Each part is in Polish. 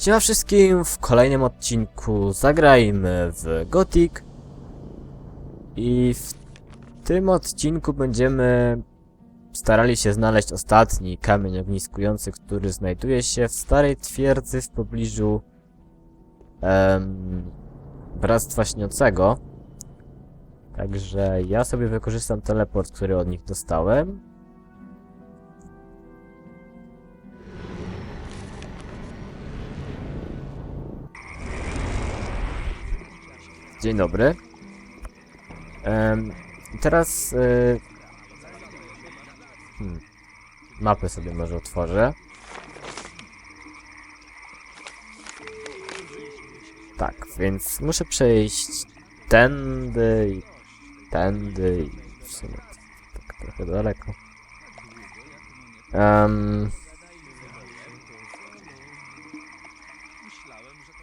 Siema wszystkim, w kolejnym odcinku zagrajmy w Gothic i w tym odcinku będziemy starali się znaleźć ostatni kamień ogniskujący, który znajduje się w starej twierdzy w pobliżu em, Bractwa Śniącego. Także ja sobie wykorzystam teleport, który od nich dostałem. Dzień dobry. Teraz y, hmm, mapę sobie może otworzę. Tak, więc muszę przejść tędy i tędy i w sumie tak trochę daleko. Em,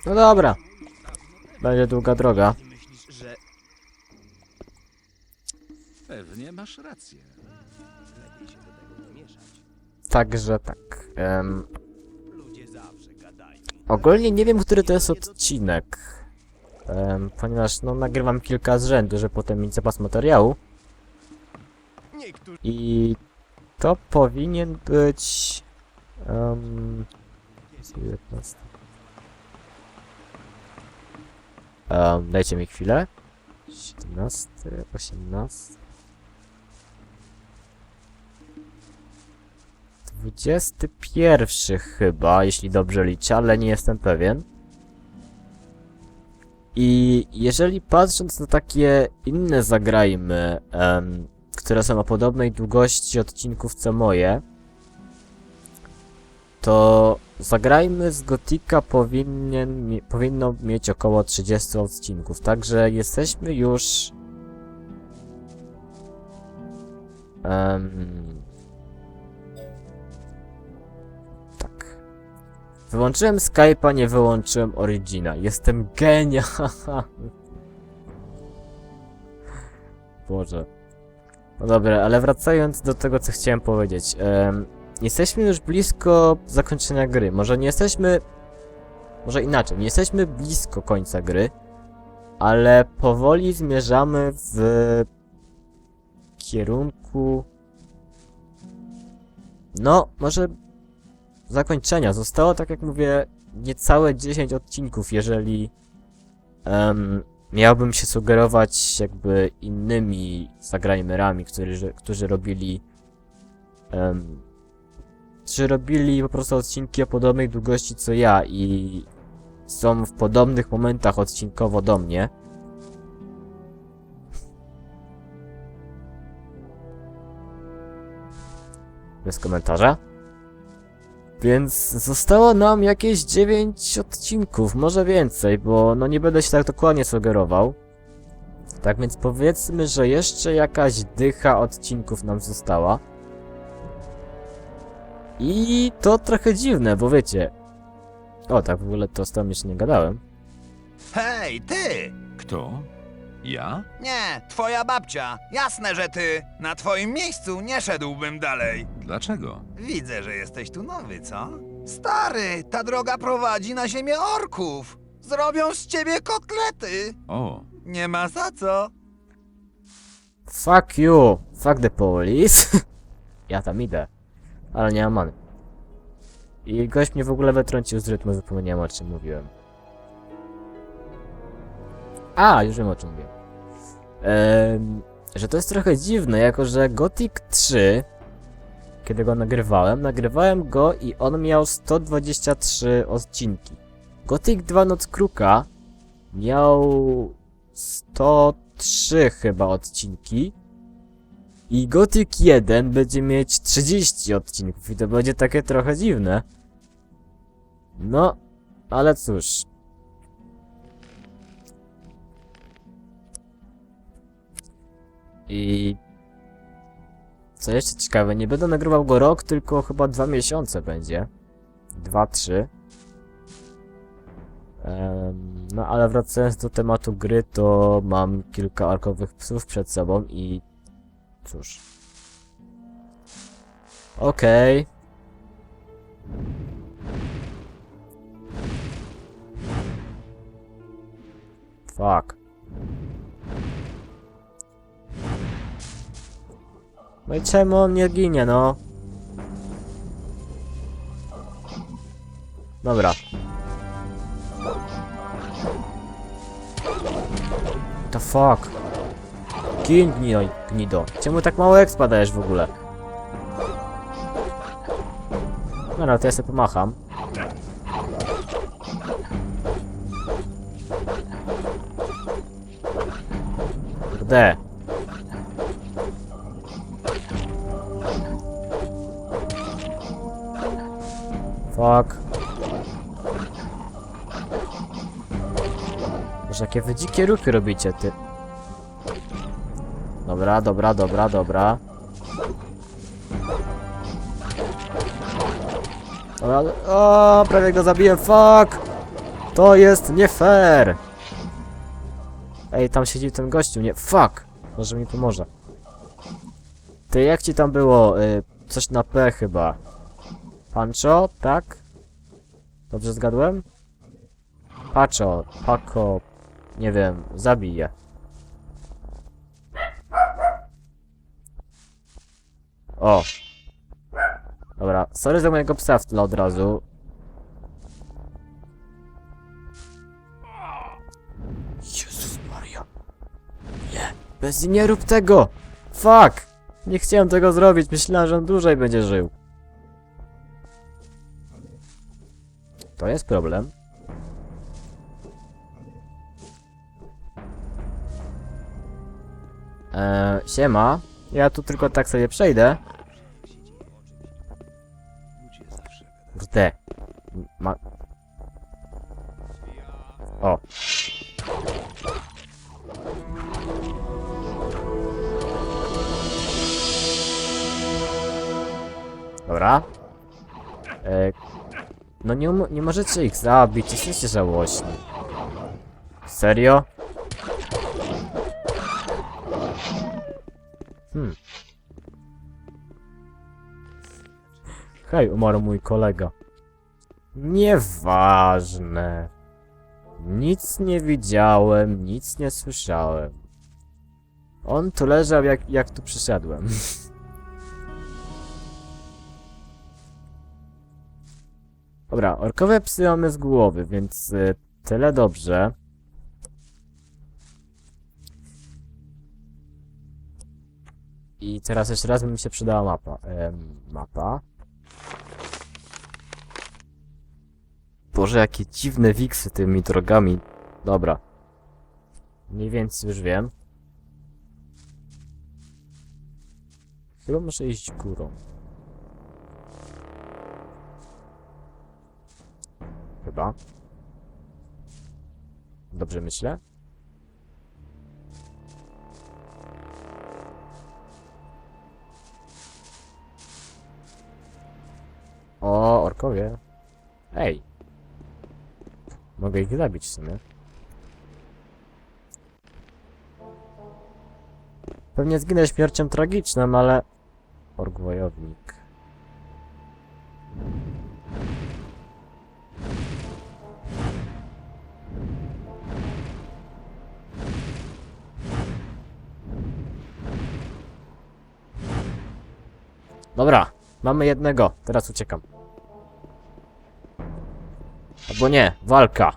no dobra. Będzie długa droga. Myślisz, że... Pewnie masz rację. Także tak. em, ogólnie nie wiem, który to jest odcinek. em, ponieważ no, nagrywam kilka z rzędu, że potem mieć zapas materiału. I to powinien być. Um, 19. Um, dajcie mi chwilę. 17, 18. 21 chyba, jeśli dobrze liczę, ale nie jestem pewien. I jeżeli patrząc na takie inne zagrajmy, em, które są o podobnej długości odcinków co moje, to zagrajmy z Gotika powinien, powinno mieć około 30 odcinków, także jesteśmy już... em, Wyłączyłem Skype'a, nie wyłączyłem Origina. Jestem genia. Boże. No dobra, ale wracając do tego, co chciałem powiedzieć. em, jesteśmy już blisko zakończenia gry. Może nie jesteśmy... Może inaczej, nie jesteśmy blisko końca gry, ale powoli zmierzamy w kierunku... No, może zakończenia. Zostało, tak jak mówię, niecałe 10 odcinków, jeżeli em, miałbym się sugerować jakby innymi zagrajmerami, którzy, którzy robili em, którzy robili po prostu odcinki o podobnej długości co ja i są w podobnych momentach odcinkowo do mnie. Bez komentarza. Więc zostało nam jakieś 9 odcinków, może więcej, bo no nie będę się tak dokładnie sugerował. Tak więc powiedzmy, że jeszcze jakaś dycha odcinków nam została. I to trochę dziwne, bo wiecie. O, tak w ogóle to z tobą jeszcze nie gadałem. Hej, ty! Kto? Ja? Nie, twoja babcia. Jasne, że ty. Na twoim miejscu nie szedłbym dalej. Dlaczego? Widzę, że jesteś tu nowy, co? Stary, ta droga prowadzi na ziemię orków. Zrobią z ciebie kotlety. O, Nie ma za co. Fuck you! Fuck the police! ja tam idę. Ale nie mam many. I gość mnie w ogóle wytrącił z rytmu, zapomniałem o czym mówiłem. A, już wiem o czym mówiłem. Że to jest trochę dziwne, jako że Gothic 3, kiedy go nagrywałem, nagrywałem go i on miał 123 odcinki. Gothic 2 Noc Kruka miał 103 chyba odcinki. I Gothic 1 będzie mieć 30 odcinków i to będzie takie trochę dziwne. No, ale cóż. I co jeszcze ciekawe, nie będę nagrywał go rok, tylko chyba dwa miesiące będzie. Dwa, trzy. Um, no ale wracając do tematu gry, to mam kilka arkowych psów przed sobą i cóż. Okej. Okay. Fuck. No i czemu on nie ginie, no? Dobra. The fuck? Gin, gnido, gnido. Czemu tak mało expa dajesz w ogóle? Dobra, to ja sobie pomacham. Kurde. Fuck. Może jakie wy dzikie ruchy robicie, ty. Dobra, dobra, dobra, dobra. Dobra, o, prawie go zabiłem, fuck! To jest nie fair! Ej, tam siedzi ten gościu, nie, fuck! Może mi pomoże. Ty, jak ci tam było? Y, coś na P chyba. Pancho, tak? Dobrze zgadłem? Pacho, Paco, nie wiem, zabiję. O! Dobra, sorry za mojego psa w tle od razu. Jezus Maria. Nie, bez nie rób tego! Fuck! Nie chciałem tego zrobić, myślałem, że on dłużej będzie żył. To jest problem. Eee, siema. Ja tu tylko tak sobie przejdę. No nie, nie możecie ich zabić, jesteście żałośni. Serio? Hmm. Hej, umarł mój kolega. Nieważne. Nic nie widziałem, nic nie słyszałem. On tu leżał jak, jak tu przyszedłem. Dobra, orkowe psy mamy z głowy, więc y, tyle dobrze. I teraz jeszcze raz by mi się przydała mapa. Mapa. Boże, jakie dziwne wiksy tymi drogami. Dobra. Mniej więcej już wiem. Chyba muszę iść górą. Chyba. Dobrze myślę? O, orkowie. Ej. Mogę ich zabić w sumie. Pewnie zginę śmiercią tragiczną, ale... Ork Dobra, mamy jednego. Teraz uciekam. Albo nie, walka.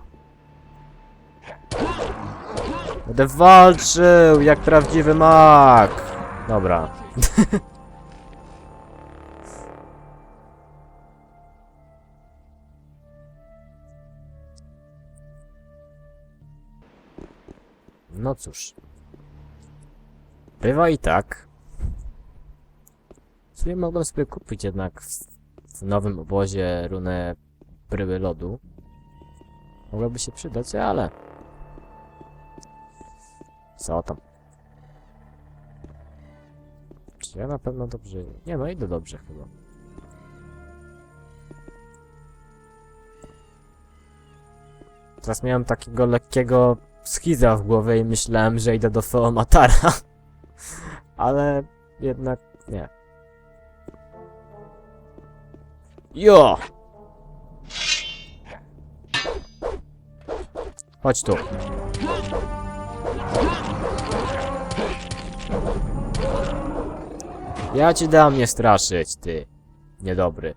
Będę walczył jak prawdziwy mak. Dobra. No cóż. Bywa i tak. Sumie mogłem sobie kupić jednak w, w nowym obozie runę bryły lodu. Mogłaby się przydać, ale... Co tam? Czy ja na pewno dobrze... Nie no, idę dobrze chyba. Teraz miałem takiego lekkiego schiza w głowie i myślałem, że idę do Feomatara. Ale jednak nie. Jo! Chodź tu. Ja ci dam nie straszyć, ty. Niedobry.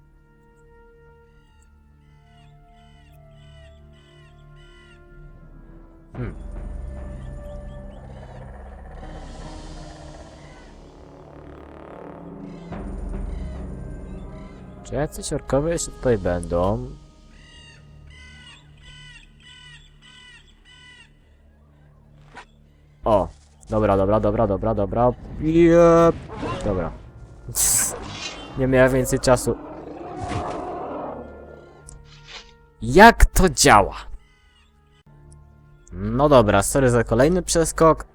Hmm. Czy jacyś orkowie jeszcze tutaj będą? O! Dobra, dobra, dobra, dobra, dobra. Jep. Dobra. Nie miałem więcej czasu. Jak to działa? No dobra, sorry za kolejny przeskok.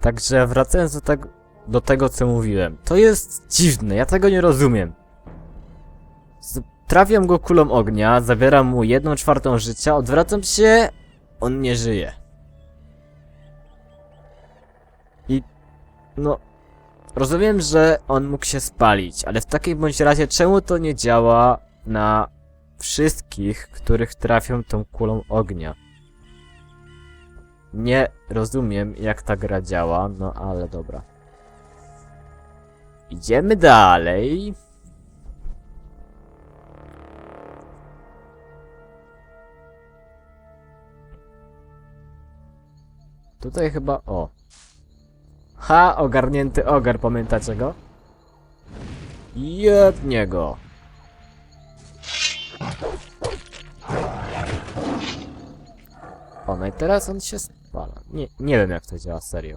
Także wracając do tego, do tego co mówiłem. To jest dziwne, ja tego nie rozumiem. Trafiam go kulą ognia, zabieram mu jedną czwartą życia, odwracam się, on nie żyje. I no, rozumiem, że on mógł się spalić, ale w takim bądź razie czemu to nie działa na wszystkich, których trafią tą kulą ognia? Nie rozumiem, jak ta gra działa, no ale dobra. Idziemy dalej. Tutaj chyba... O. Ha! Ogarnięty ogar, pamiętacie go? Jednie go. O, no i teraz on się spala. Nie, nie wiem jak to działa, serio.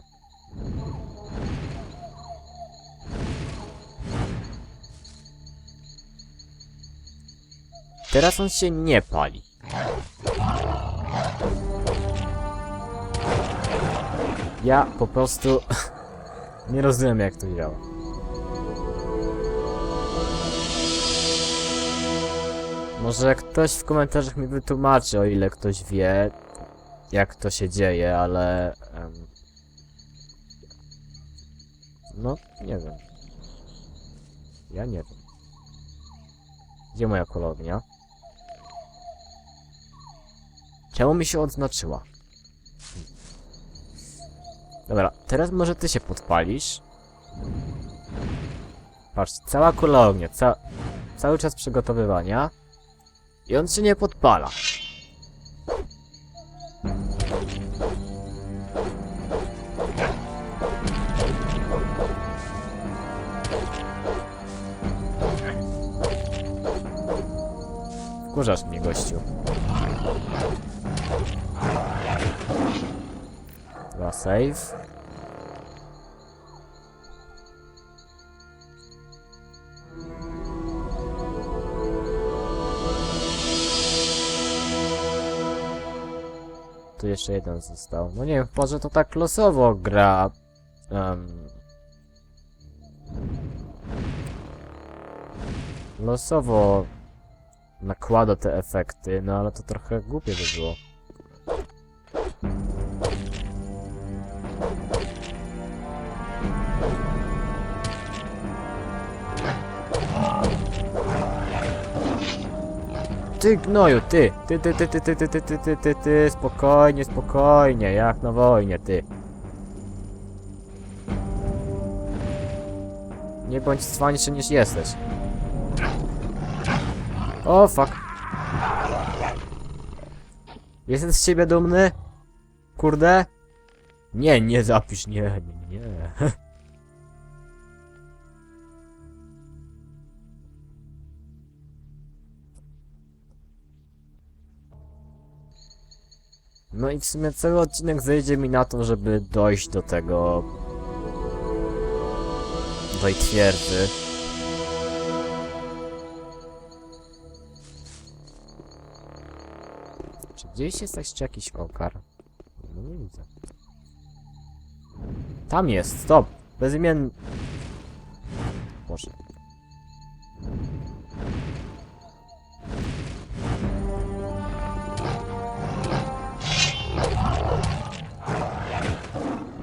Teraz on się nie pali. Ja po prostu nie rozumiem jak to działa. Może ktoś w komentarzach mi wytłumaczy, o ile ktoś wie, jak to się dzieje, ale... em, no, nie wiem. Ja nie wiem. Gdzie moja kolognia? Czemu mi się odznaczyła? Dobra, teraz może ty się podpalisz. Patrz, cała kula ognia, ca cały czas przygotowywania. I on się nie podpala. Wkurzasz mnie, gościu. Save. Tu jeszcze jeden został. No nie wiem, może to tak losowo gra. em, losowo nakłada te efekty, no ale to trochę głupie by było. Ty gnoju, ty! Ty, ty, ty, ty, ty, ty, ty, ty, ty, ty, ty, spokojnie, spokojnie, jak na wojnie, ty. Nie bądź cwańszy niż jesteś. O, fuck. Jestem z siebie dumny? Kurde? Nie, nie zapisz, nie, nie, nie. No i w sumie cały odcinek zejdzie mi na to, żeby dojść do tego... do tej twierdzy. Czy gdzieś jest jeszcze jakiś okar? No nie widzę. Tam jest, stop! Bezimienny... Boże.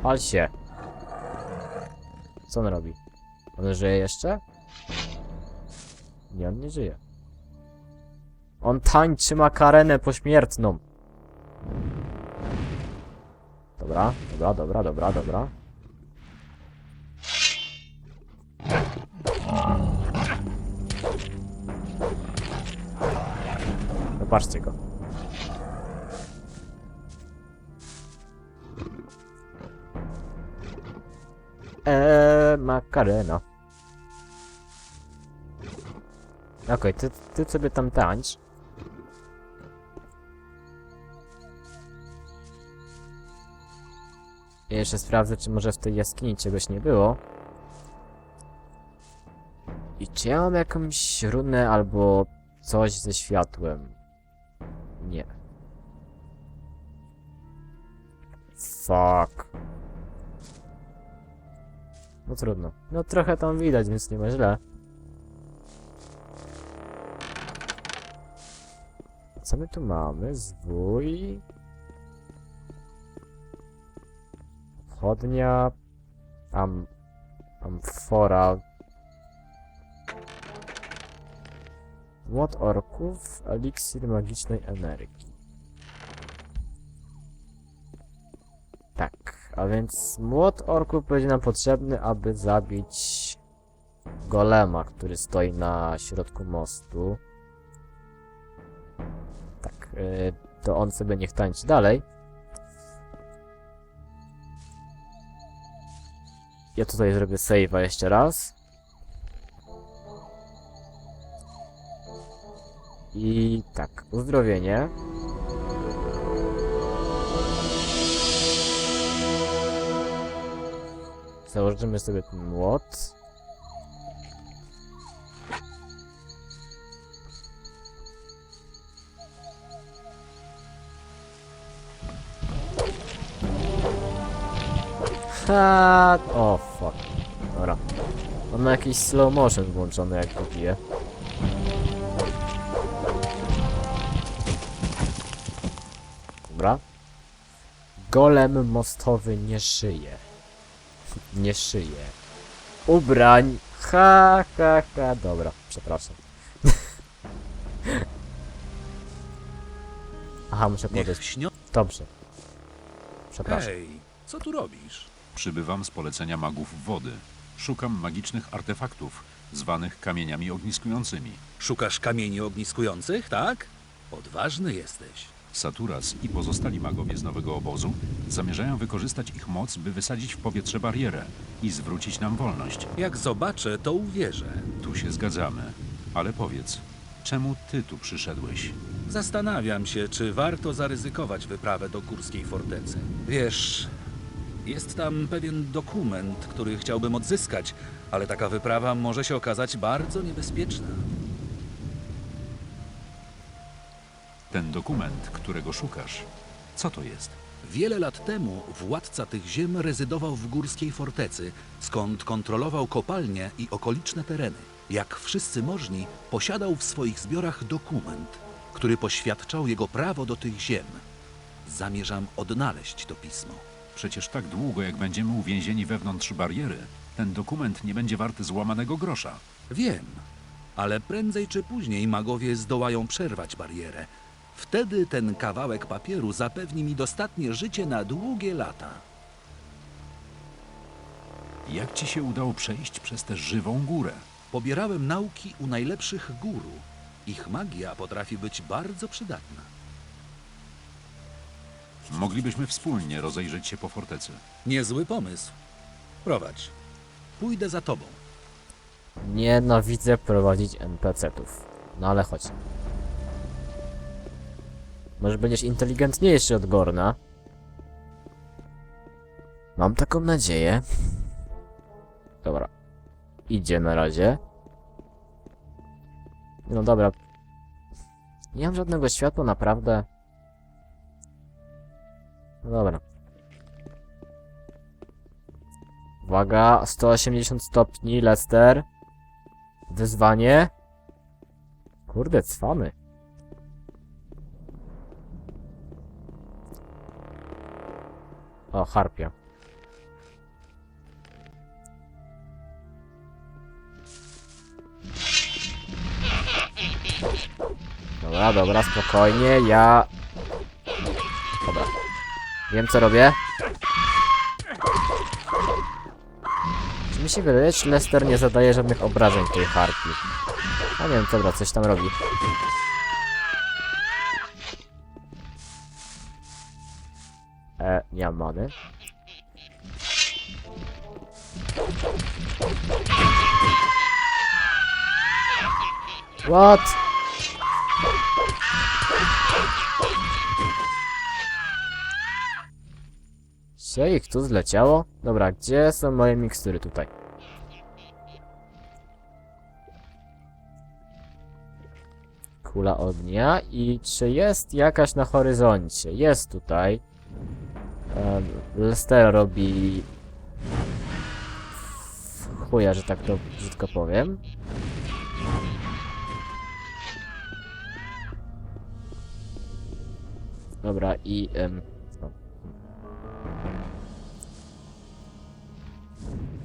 Pal się. Co on robi? On żyje jeszcze? Nie, on nie żyje. On tańczy makarenę pośmiertną. Dobra, dobra, dobra, dobra, dobra. Patrzcie go. Eee, Makarena. Okej, ty, ty sobie tam tańcz. Jeszcze sprawdzę, czy może w tej jaskini czegoś nie było. I czy ja mam jakąś runę albo coś ze światłem? Nie. Fuck. No trudno. No trochę tam widać, więc nie ma źle. Co my tu mamy? Zwój. Chodnia. Am... Amfora. Młot orków, eliksir magicznej energii. Tak, a więc młot orków będzie nam potrzebny, aby zabić golema, który stoi na środku mostu. Tak, yy, to on sobie niech tańczy dalej. Ja tutaj zrobię save'a jeszcze raz. I tak, uzdrowienie. Założymy sobie ten młot. Ha! O, fuck. Dobra. On ma jakiś slow motion włączony, jak go bije. Golem mostowy nie szyje. Nie szyje. Ubrań. Ha, ha, ha. Dobra, przepraszam. Aha, muszę Niech podejść. śnią... Dobrze. Przepraszam. Hej, co tu robisz? Przybywam z polecenia magów wody. Szukam magicznych artefaktów, zwanych kamieniami ogniskującymi. Szukasz kamieni ogniskujących, tak? Odważny jesteś. Saturas i pozostali magowie z nowego obozu zamierzają wykorzystać ich moc, by wysadzić w powietrze barierę i zwrócić nam wolność. Jak zobaczę, to uwierzę. Tu się zgadzamy. Ale powiedz, czemu ty tu przyszedłeś? Zastanawiam się, czy warto zaryzykować wyprawę do górskiej fortecy. Wiesz, jest tam pewien dokument, który chciałbym odzyskać, ale taka wyprawa może się okazać bardzo niebezpieczna. Ten dokument, którego szukasz, co to jest? Wiele lat temu władca tych ziem rezydował w górskiej fortecy, skąd kontrolował kopalnie i okoliczne tereny. Jak wszyscy możni, posiadał w swoich zbiorach dokument, który poświadczał jego prawo do tych ziem. Zamierzam odnaleźć to pismo. Przecież tak długo, jak będziemy uwięzieni wewnątrz bariery, ten dokument nie będzie warty złamanego grosza. Wiem, ale prędzej czy później magowie zdołają przerwać barierę. Wtedy ten kawałek papieru zapewni mi dostatnie życie na długie lata. Jak ci się udało przejść przez tę żywą górę? Pobierałem nauki u najlepszych guru. Ich magia potrafi być bardzo przydatna. Moglibyśmy wspólnie rozejrzeć się po fortecy. Niezły pomysł. Prowadź. Pójdę za tobą. Nienawidzę prowadzić NPC-ów. No ale chodź. Może będziesz inteligentniejszy od Gorna. Mam taką nadzieję. Dobra. Idzie na razie. No dobra. Nie mam żadnego światła, naprawdę. No dobra. Uwaga, 180 stopni, Lester. Wyzwanie. Kurde, cwany. O, harpia. Dobra, dobra, spokojnie, ja... Dobra. Wiem, co robię. Czy mi się wydaje, czy Lester nie zadaje żadnych obrażeń tej harpii? A nie wiem, dobra, coś tam robi. E, nie mam many. What? Się ich tu zleciało? Dobra, gdzie są moje mikstury tutaj? Kula ognia i czy jest jakaś na horyzoncie? Jest tutaj. Um, Lester robi... chuja, że tak to brzydko powiem. Dobra i... em, no.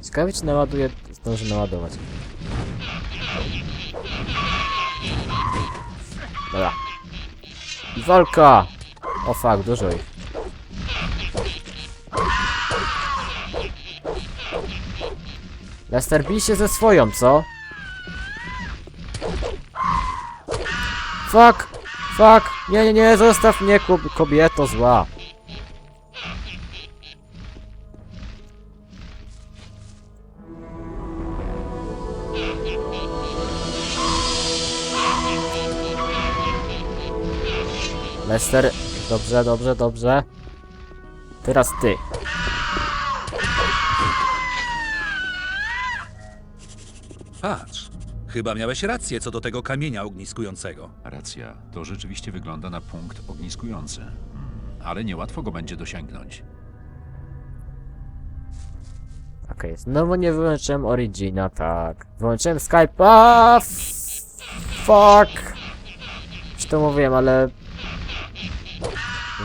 Ciekawe czy naładuje... Zdąży naładować. Dobra. I walka! O fuck, dużo ich. Lester, bij się ze swoją, co? Fuck! Fuck! Nie, nie, nie, zostaw mnie, kob- kobieto zła. Lester, dobrze, dobrze, dobrze. Teraz ty. Chyba miałeś rację co do tego kamienia ogniskującego. Racja, to rzeczywiście wygląda na punkt ogniskujący. Hmm, ale niełatwo go będzie dosięgnąć. Okej, znowu nie wyłączyłem Origina, tak. Wyłączyłem Skype'a. Fuck. Już to mówiłem, ale...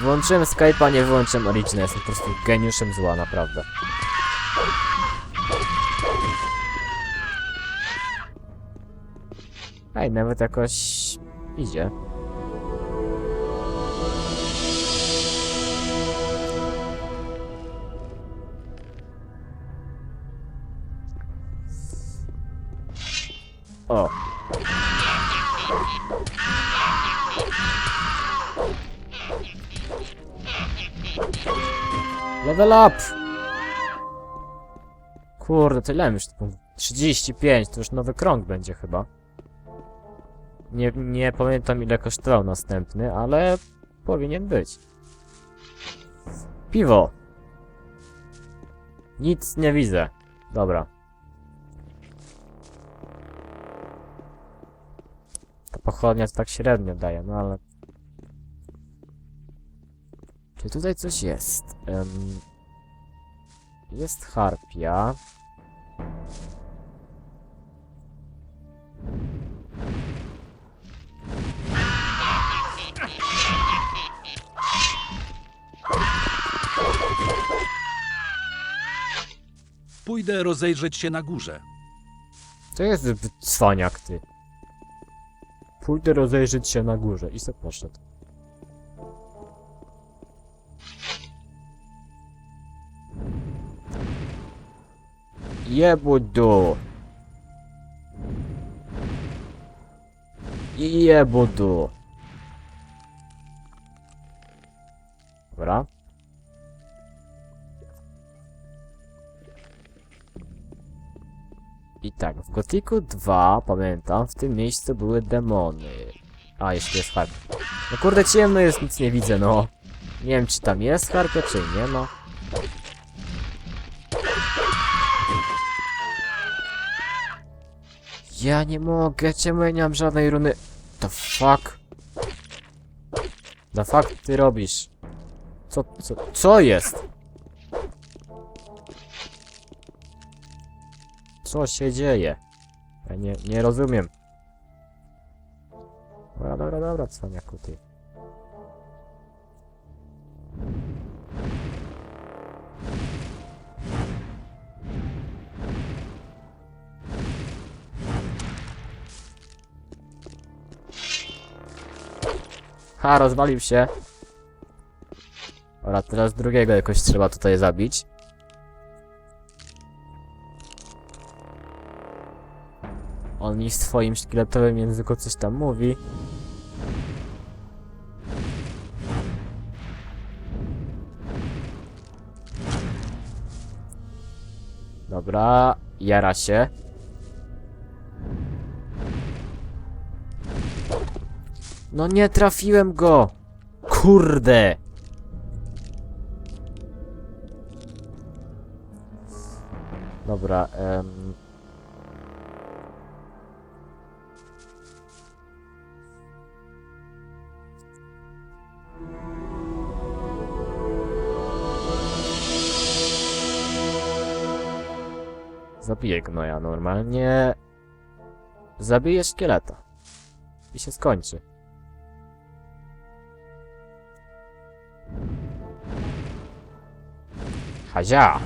Wyłączyłem Skype'a, nie wyłączyłem Origina. Jestem po prostu geniuszem zła, naprawdę. Ej, nawet jakoś... idzie. O. Level up! Kurde, tyle już tu 35, to już nowy krąg będzie chyba. Nie, nie pamiętam ile kosztował następny, ale powinien być. Piwo. Nic nie widzę. Dobra. Ta pochodnia to tak średnio daje, no ale... Czy tutaj coś jest? Em, Jest harpia. Pójdę rozejrzeć się na górze. To jest cwaniak, ty. Pójdę rozejrzeć się na górze i se poszedł. Jebudu. Jebudu. Dobra. I tak, w Gotiku 2, pamiętam, w tym miejscu były demony. A, jeszcze jest harpia. No kurde, ciemno jest, nic nie widzę, no. Nie wiem, czy tam jest harpia, czy nie ma. Ja nie mogę, czemu ja nie mam żadnej runy... The fuck? The fuck ty robisz? Co, co, co jest? Co się dzieje? Ja nie, nie rozumiem. Dobra, dobra, dobra, cwaniaku ty. Ha, rozwalił się. Dobra, teraz drugiego jakoś trzeba tutaj zabić. On mi w swoim szkieletowym języku coś tam mówi. Dobra, jara się. No nie trafiłem go! Kurde! Dobra, em... Zabiję gnoja normalnie. Zabiję szkieleta. I się skończy. Hazia!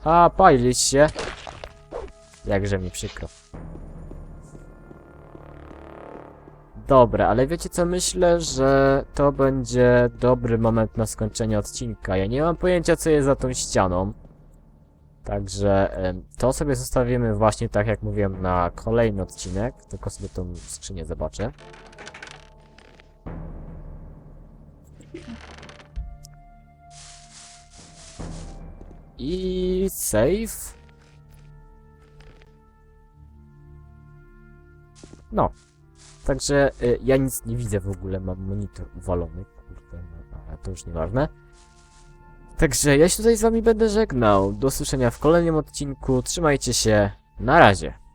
Ha, palić się. Jakże mi przykro. Dobra, ale wiecie co, myślę, że to będzie dobry moment na skończenie odcinka. Ja nie mam pojęcia, co jest za tą ścianą. Także to sobie zostawimy właśnie tak, jak mówiłem, na kolejny odcinek. Tylko sobie tą skrzynię zobaczę. I save. No. Także y, ja nic nie widzę w ogóle, mam monitor uwalony. Kurde, no, ale to już nieważne. Także ja się tutaj z wami będę żegnał. Do usłyszenia w kolejnym odcinku. Trzymajcie się. Na razie.